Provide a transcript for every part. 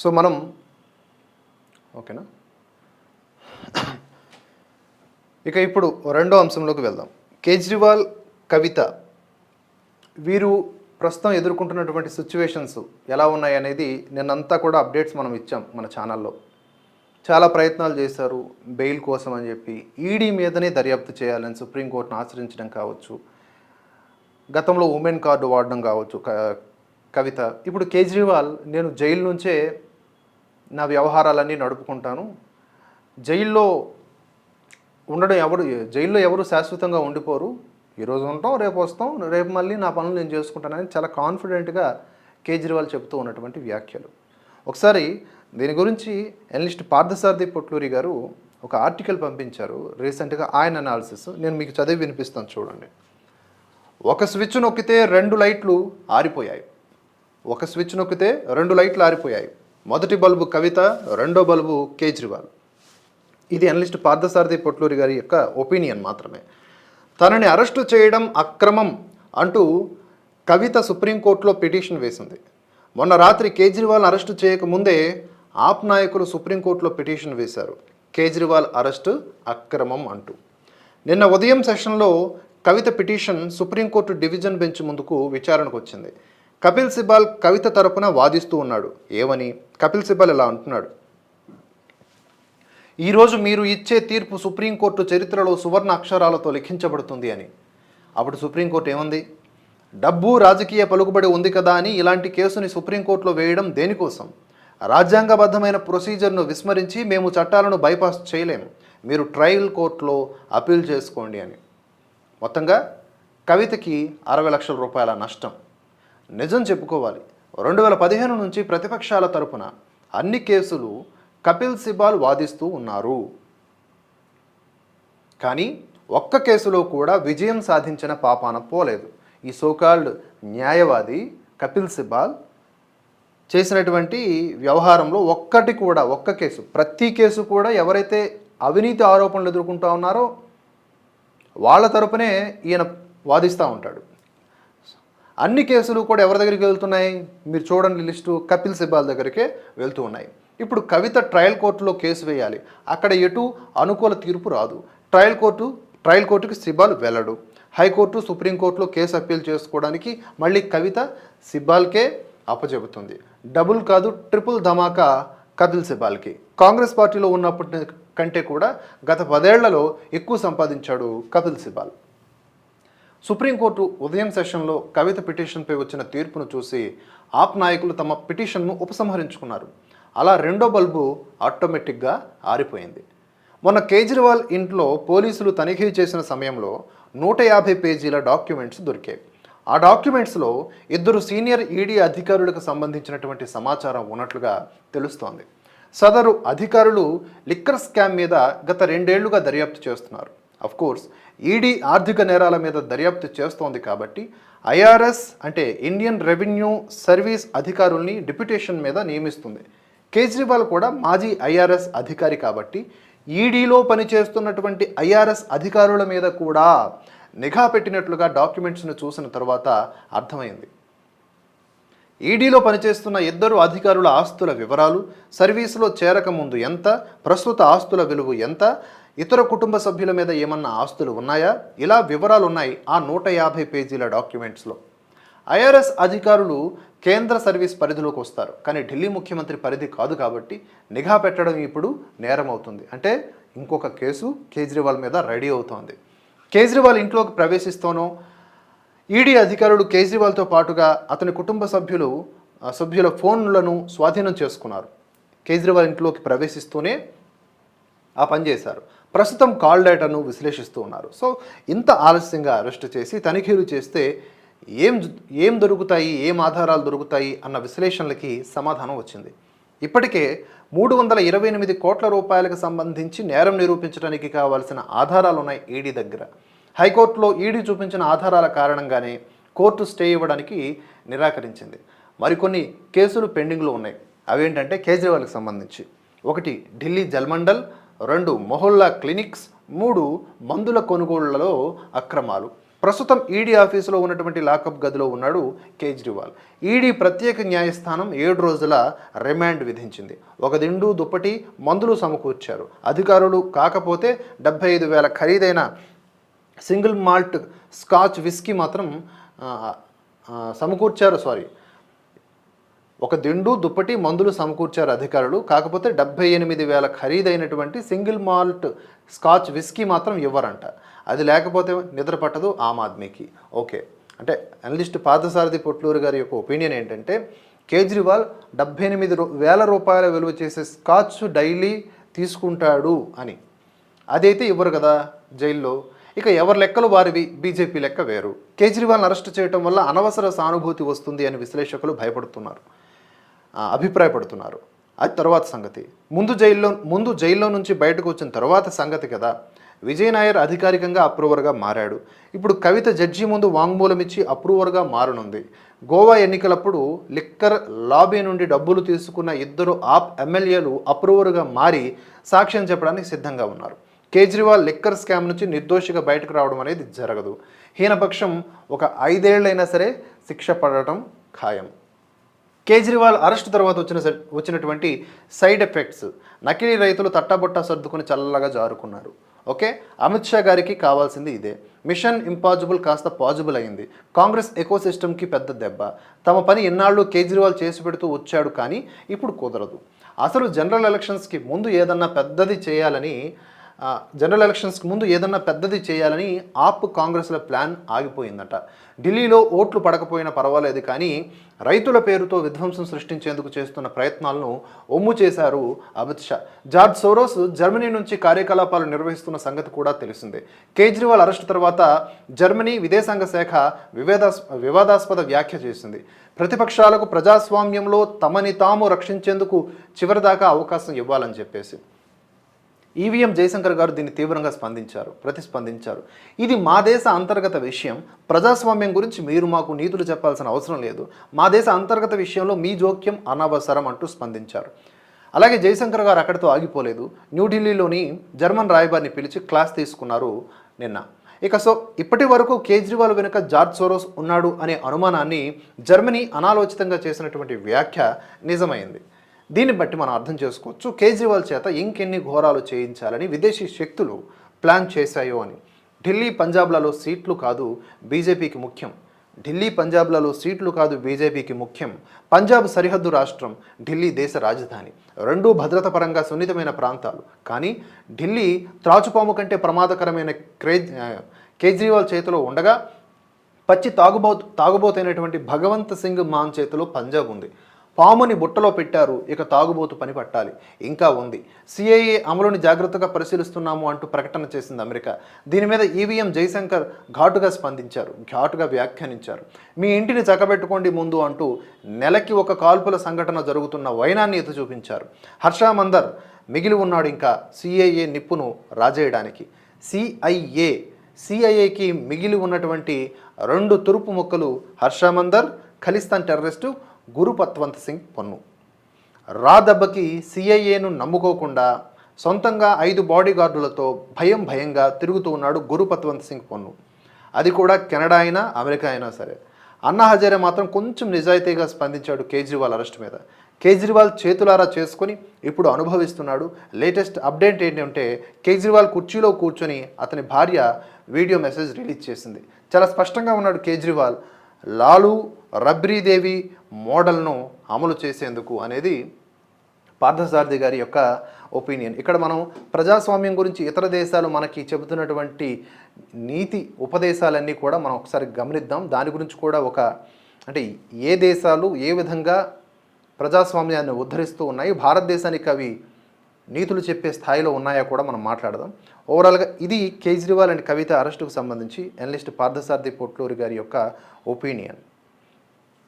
So మనం ఓకేనా? ఇక ఇప్పుడు రెండో అంశంలోకి వెళ్దాం. కేజ్రీవాల్ కవిత వీరు ప్రస్తుతం ఎదుర్కొంటున్నటువంటి సిచ్యువేషన్స్ ఎలా ఉన్నాయి అనేది నిన్నంతా కూడా అప్డేట్స్ మనం ఇచ్చాం మన ఛానల్లో చాలా ప్రయత్నాలు చేశారు బెయిల్ కోసం అని చెప్పి. ఈడీ మీదనే దర్యాప్తు చేయాలని సుప్రీంకోర్టును ఆశ్రయించడం కావచ్చు. గతంలో ఉమెన్ కార్డు వాడడం కావచ్చు కవిత. ఇప్పుడు కేజ్రీవాల్ నేను జైలు నుంచే నా వ్యవహారాలన్నీ నడుపుకుంటాను. జైల్లో ఉండడం ఎవరు జైల్లో ఎవరు శాశ్వతంగా ఉండిపోరు. ఈరోజు ఉంటాం రేపు వస్తాం రేపు మళ్ళీ నా పనులు నేను చేసుకుంటానని చాలా కాన్ఫిడెంట్గా కేజ్రీవాల్ చెబుతూ ఉన్నటువంటి వ్యాఖ్యలు. ఒకసారి దీని గురించి ఎనలిస్ట్ పార్థసారథి పొట్లూరి గారు ఒక ఆర్టికల్ పంపించారు. రీసెంట్గా ఆయన అనాలిసిస్. నేను మీకు చదివి వినిపిస్తాను చూడండి. ఒక స్విచ్ నొక్కితే రెండు లైట్లు ఆరిపోయాయి. ఒక స్విచ్ నొక్కితే రెండు లైట్లు ఆరిపోయాయి. మొదటి బల్బు కవిత రెండో బల్బు కేజ్రీవాల్. ఇది అనలిస్ట్ పార్థసారథి పొట్లూరి గారి యొక్క ఒపీనియన్ మాత్రమే. తనని అరెస్టు చేయడం అక్రమం అంటూ కవిత సుప్రీంకోర్టులో పిటిషన్ వేసింది. మొన్న రాత్రి కేజ్రీవాల్ అరెస్టు చేయకముందే ఆప్ నాయకులు సుప్రీంకోర్టులో పిటిషన్ వేశారు. కేజ్రీవాల్ అరెస్టు అక్రమం అంటూ. నిన్న ఉదయం సెషన్లో Kavitha petition supreme court division bench ముందుకు విచారణకు వచ్చింది. కపిల్ సిబాల్ కవిత తరపున వాదిస్తూ ఉన్నాడు. ఏమని? కపిల్ సిబాల్ ఇలా అంటున్నాడు? ఈరోజు మీరు ఇచ్చే తీర్పు సుప్రీంకోర్టు చరిత్రలో సువర్ణ అక్షరాలతో లిఖించబడుతుంది అని. అప్పుడు సుప్రీంకోర్టు ఏముంది? డబ్బు రాజకీయ పలుకుబడి ఉంది కదా అని ఇలాంటి కేసుని సుప్రీంకోర్టులో వేయడం దేనికోసం? రాజ్యాంగబద్ధమైన ప్రొసీజర్ను విస్మరించి మేము చట్టాలను బైపాస్ చేయలేము మీరు ట్రయల్ కోర్టులో అపీల్ చేసుకోండి అని. మొత్తంగా కవితకి అరవై లక్షల రూపాయల నష్టం. నిజం చెప్పుకోవాలి. రెండు వేల పదిహేను నుంచి ప్రతిపక్షాల తరపున అన్ని కేసులు కపిల్ సిబాల్ వాదిస్తూ ఉన్నారు. కానీ ఒక్క కేసులో కూడా విజయం సాధించిన పాపాన పోలేదు. ఈ సోకాల్డ్ న్యాయవాది కపిల్ సిబాల్ చేసినటువంటి వ్యవహారంలో ఒక్కటి కూడా ఒక్క కేసు ప్రతి కేసు కూడా ఎవరైతే అవినీతి ఆరోపణలు ఎదుర్కొంటూ ఉన్నారో వాళ్ళ తరపునే ఈయన వాదిస్తూ ఉంటాడు. అన్ని కేసులు కూడా ఎవరి దగ్గరికి వెళ్తున్నాయి? మీరు చూడండి లిస్టు కపిల్ సిబాల్ దగ్గరికే వెళ్తూ ఉన్నాయి. ఇప్పుడు కవిత ట్రయల్ కోర్టులో కేసు వేయాలి. అక్కడ ఎటు అనుకూల తీర్పు రాదు. ట్రయల్ కోర్టు ట్రయల్ కోర్టుకి సిబాల్ వెళ్ళడు. హైకోర్టు సుప్రీంకోర్టులో కేసు అప్పీల్ చేసుకోవడానికి మళ్ళీ కవిత సిబ్బాల్కే అప్పచెబుతుంది. డబుల్ కాదు ట్రిపుల్ ధమాకా కపిల్ సిబాల్కి కాంగ్రెస్ పార్టీలో ఉన్నప్పటి కంటే కూడా గత పదేళ్ళలో ఎక్కువ సంపాదించాడు కపిల్ సిబాల్ సుప్రీంకోర్టు ఉదయం సెషన్లో కవిత పిటిషన్పై వచ్చిన తీర్పును చూసి ఆప్ నాయకులు తమ పిటిషన్ను ఉపసంహరించుకున్నారు. అలా రెండో బల్బు ఆటోమేటిక్గా ఆరిపోయింది. మొన్న కేజ్రీవాల్ ఇంట్లో పోలీసులు తనిఖీ చేసిన సమయంలో నూట యాభై పేజీల డాక్యుమెంట్స్ దొరికాయి. ఆ డాక్యుమెంట్స్లో ఇద్దరు సీనియర్ ఈడీ అధికారులకు సంబంధించినటువంటి సమాచారం ఉన్నట్లుగా తెలుస్తోంది. సదరు అధికారులు లిక్కర్ స్కామ్ మీద గత రెండేళ్ళుగా దర్యాప్తు చేస్తున్నారు. కోర్స్ ఈడీ ఆర్థిక నేరాల మీద దర్యాప్తు చేస్తోంది కాబట్టి ఐఆర్ఎస్ అంటే ఇండియన్ రెవెన్యూ సర్వీస్ అధికారుల్ని డిప్యుటేషన్ మీద నియమిస్తుంది. కేజ్రీవాల్ కూడా మాజీ ఐఆర్ఎస్ అధికారి కాబట్టి ఈడీలో పనిచేస్తున్నటువంటి ఐఆర్ఎస్ అధికారుల మీద కూడా నిఘా పెట్టినట్లుగా డాక్యుమెంట్స్ను చూసిన తర్వాత అర్థమైంది. ఈడీలో పనిచేస్తున్న ఇద్దరు అధికారుల ఆస్తుల వివరాలు సర్వీసులో చేరకముందు ఎంత ప్రస్తుత ఆస్తుల విలువ ఎంత ఇతర కుటుంబ సభ్యుల మీద ఏమన్నా ఆస్తులు ఉన్నాయా? ఇలా వివరాలు ఉన్నాయి ఆ నూట యాభై పేజీల డాక్యుమెంట్స్లో. ఐఆర్ఎస్ అధికారులు కేంద్ర సర్వీస్ పరిధిలోకి వస్తారు. కానీ ఢిల్లీ ముఖ్యమంత్రి పరిధి కాదు కాబట్టి నిఘా పెట్టడం ఇప్పుడు నేరం అవుతుంది అంటే ఇంకొక కేసు కేజ్రీవాల్ మీద రెడీ అవుతోంది. కేజ్రీవాల్ ఇంట్లోకి ప్రవేశిస్తూనో ఈడీ అధికారులు కేజ్రీవాల్తో పాటుగా అతని కుటుంబ సభ్యులు సభ్యుల ఫోన్లను స్వాధీనం చేసుకున్నారు. కేజ్రీవాల్ ఇంట్లోకి ప్రవేశిస్తూనే ఆ పని చేశారు. ప్రస్తుతం కాల్ డేటాను విశ్లేషిస్తూ ఉన్నారు. సో ఇంత ఆలస్యంగా అరెస్ట్ చేసి తనిఖీలు చేస్తే ఏం ఏం దొరుకుతాయి ఏం ఆధారాలు దొరుకుతాయి అన్న విశ్లేషణలకి సమాధానం వచ్చింది. ఇప్పటికే మూడు వందల ఇరవై ఎనిమిది కోట్ల రూపాయలకు సంబంధించి నేరం నిరూపించడానికి కావాల్సిన ఆధారాలు ఉన్నాయి ఈడీ దగ్గర. హైకోర్టులో ఈడీ చూపించిన ఆధారాల కారణంగానే కోర్టు స్టే ఇవ్వడానికి నిరాకరించింది. మరికొన్ని కేసులు పెండింగ్లో ఉన్నాయి. అవేంటంటే కేజ్రీవాల్కి సంబంధించి. ఒకటి ఢిల్లీ జల్మండల్ రెండు మొహల్లా క్లినిక్స్ మూడు మందుల కొనుగోళ్ళలో అక్రమాలు. ప్రస్తుతం ఈడీ ఆఫీసులో ఉన్నటువంటి లాకప్ గదిలో ఉన్నాడు కేజ్రీవాల్. ఈడీ ప్రత్యేక న్యాయస్థానం ఏడు రోజుల రిమాండ్ విధించింది. ఒక దిండు దుప్పటి మందులు సమకూర్చారు. అధికారులు కాకపోతే డెబ్బై ఐదు వేల ఖరీదైన సింగిల్ మాల్ట్ స్కాచ్ విస్కీ మాత్రం సమకూర్చారు సారీ. ఒక దిండు దుప్పటి మందులు సమకూర్చారు అధికారులు. కాకపోతే డెబ్బై ఎనిమిది వేల ఖరీదైనటువంటి సింగిల్ మాల్ట్ స్కాచ్ విస్కీ మాత్రం ఇవ్వరంట. అది లేకపోతే నిద్ర పట్టదు ఆమ్ ఆద్మీకి. ఓకే. అంటే అనలిస్ట్ పార్థసారథి పొట్లూరు గారి యొక్క ఒపీనియన్ ఏంటంటే కేజ్రీవాల్ డెబ్బై ఎనిమిది రూ- వేల రూపాయల విలువ చేసే స్కాచ్ డైలీ తీసుకుంటాడు అని. అదైతే ఇవ్వరు కదా జైల్లో. ఇక ఎవరి లెక్కలు వారివి? బీజేపీ లెక్క వేరు. కేజ్రీవాల్ని అరెస్ట్ చేయడం వల్ల అనవసర సానుభూతి వస్తుంది అని విశ్లేషకులు భయపడుతున్నారు. అభిప్రాయపడుతున్నారు. అది తర్వాత సంగతి. ముందు జైల్లో ముందు జైల్లో నుంచి బయటకు వచ్చిన తర్వాత సంగతి కదా. విజయ్ నాయర్ అధికారికంగా అప్రూవర్గా మారాడు. ఇప్పుడు కవిత జడ్జి ముందు వాంగ్మూలం ఇచ్చి అప్రూవర్గా మారనుంది. గోవా ఎన్నికలప్పుడు లిక్కర్ లాబీ నుండి డబ్బులు తీసుకున్న ఇద్దరు ఆప్ ఎమ్మెల్యేలు అప్రూవర్గా మారి సాక్ష్యం చెప్పడానికి సిద్ధంగా ఉన్నారు. కేజ్రీవాల్ లిక్కర్ స్కామ్ నుంచి నిర్దోషిగా బయటకు రావడం అనేది జరగదు. హీనపక్షం ఒక ఐదేళ్ళైనా సరే శిక్ష పడటం ఖాయం. కేజ్రీవాల్ అరెస్ట్ తర్వాత వచ్చిన వచ్చినటువంటి సైడ్ ఎఫెక్ట్స్. నకిలీ రైతులు తట్టబొట్ట సర్దుకుని చల్లగా జారుకున్నారు. ఓకే? అమిత్ షా గారికి కావాల్సింది ఇదే. మిషన్ ఇంపాసిబుల్ కాస్త పాజిబుల్ అయింది. కాంగ్రెస్ ఎకో సిస్టమ్కి పెద్ద దెబ్బ. తమ పని ఎన్నాళ్ళు కేజ్రీవాల్ చేసి పెడుతూ వచ్చాడు కానీ ఇప్పుడు కుదరదు. అసలు జనరల్ ఎలక్షన్స్కి ముందు ఏదన్నా పెద్దది చేయాలని జనరల్ ఎలక్షన్స్కి ముందు ఏదన్నా పెద్దది చేయాలని ఆప్ కాంగ్రెస్ల ప్లాన్ ఆగిపోయిందట. ఢిల్లీలో ఓట్లు పడకపోయినా పర్వాలేదు కానీ రైతుల పేరుతో విధ్వంసం సృష్టించేందుకు చేస్తున్న ప్రయత్నాలను ఒమ్ము చేశారు Amit Shah. George Soros Germany నుంచి కార్యకలాపాలు నిర్వహిస్తున్న సంగతి కూడా తెలిసిందే. కేజ్రీవాల్ అరెస్టు తర్వాత జర్మనీ విదేశాంగ శాఖ వివేదాస్ వివాదాస్పద వ్యాఖ్య చేసింది. ప్రతిపక్షాలకు ప్రజాస్వామ్యంలో తమని తాము రక్షించేందుకు చివరిదాకా అవకాశం ఇవ్వాలని చెప్పేసి. ఈవీఎం జయశంకర్ గారు దీన్ని తీవ్రంగా స్పందించారు ప్రతిస్పందించారు. ఇది మా దేశ అంతర్గత విషయం. ప్రజాస్వామ్యం గురించి మీరు మాకు నీతులు చెప్పాల్సిన అవసరం లేదు. మా దేశ అంతర్గత విషయంలో మీ జోక్యం అనవసరం అంటూ స్పందించారు. అలాగే జయశంకర్ గారు అక్కడితో ఆగిపోలేదు. న్యూఢిల్లీలోని జర్మన్ రాయబారిని పిలిచి క్లాస్ తీసుకున్నారు నిన్న. ఇక సో ఇప్పటి వరకు కేజ్రీవాల్ వెనుక జార్జ్ సోరోస్ ఉన్నాడు అనే అనుమానాన్ని జర్మనీ అనాలోచితంగా చేసినటువంటి వ్యాఖ్య నిజమైంది. దీన్ని బట్టి మనం అర్థం చేసుకోవచ్చు కేజ్రీవాల్ చేత ఇంకెన్ని ఘోరాలు చేయించాలని విదేశీ శక్తులు ప్లాన్ చేశాయో అని. ఢిల్లీ పంజాబ్లలో సీట్లు కాదు బీజేపీకి ముఖ్యం. ఢిల్లీ పంజాబ్లలో సీట్లు కాదు బీజేపీకి ముఖ్యం. పంజాబ్ సరిహద్దు రాష్ట్రం ఢిల్లీ దేశ రాజధాని. రెండూ భద్రత పరంగా సున్నితమైన ప్రాంతాలు. కానీ ఢిల్లీ త్రాచుపాము కంటే ప్రమాదకరమైన క్రేజ్ కేజ్రీవాల్ చేతిలో ఉండగా పచ్చి తాగుబో తాగుబోతైనటువంటి భగవంత్ సింగ్ మాన్ చేతిలో పంజాబ్ ఉంది. పాముని బుట్టలో పెట్టారు. ఇక తాగుబోతు పని పట్టాలి. ఇంకా ఉంది. సిఐఏ అమలుని జాగ్రత్తగా పరిశీలిస్తున్నాము అంటూ ప్రకటన చేసింది అమెరికా. దీని మీద ఈవీఎం జయశంకర్ ఘాటుగా స్పందించారు. ఘాటుగా వ్యాఖ్యానించారు. మీ ఇంటిని చక్కబెట్టుకోండి ముందు అంటూ నెలకి ఒక కాల్పుల సంఘటన జరుగుతున్న వైనాన్ని ఎత్తు చూపించారు. హర్ష మందర్ మిగిలి ఉన్నాడు ఇంకా సిఐఏ నిప్పును రాజేయడానికి. సిఐఏ సిఐఏకి మిగిలి ఉన్నటువంటి రెండు తురుపు మొక్కలు హర్షమందర్ ఖలిస్తాన్ టెర్రరిస్టు గురు పత్వంత్ సింగ్ పొన్ను. రా దెబ్బకి సిఐఏను నమ్ముకోకుండా సొంతంగా ఐదు బాడీగార్డులతో భయం భయంగా తిరుగుతూ ఉన్నాడు గురు పత్వంత్ సింగ్ పొన్ను. అది కూడా కెనడా అయినా అమెరికా అయినా సరే. అన్నా హజారే మాత్రం కొంచెం నిజాయితీగా స్పందించాడు కేజ్రీవాల్ అరెస్ట్ మీద. కేజ్రీవాల్ చేతులారా చేసుకొని ఇప్పుడు అనుభవిస్తున్నాడు. లేటెస్ట్ అప్డేట్ ఏంటంటే కేజ్రీవాల్ కుర్చీలో కూర్చొని అతని భార్య వీడియో మెసేజ్ రిలీజ్ చేసింది. చాలా స్పష్టంగా ఉన్నాడు కేజ్రీవాల్. లాలు రబ్రీదేవి మోడల్ను అమలు చేసేందుకు అనేది పార్థసారథి గారి యొక్క ఒపీనియన్. ఇక్కడ మనం ప్రజాస్వామ్యం గురించి ఇతర దేశాలు మనకి చెబుతున్నటువంటి నీతి ఉపదేశాలన్నీ కూడా మనం ఒకసారి గమనిద్దాం. దాని గురించి కూడా ఒక అంటే ఏ దేశాలు ఏ విధంగా ప్రజాస్వామ్యాన్ని ఉద్ధరిస్తూ ఉన్నాయి? భారతదేశానికి అవి నీతులు చెప్పే స్థాయిలో ఉన్నాయా కూడా మనం మాట్లాడదాం. ఓవరాల్గా ఇది కేజ్రీవాల్ అండ్ కవిత అరెస్టుకు సంబంధించి అనలిస్ట్ పార్థసారథి పొట్లూరి గారి యొక్క ఒపీనియన్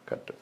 కరెక్ట్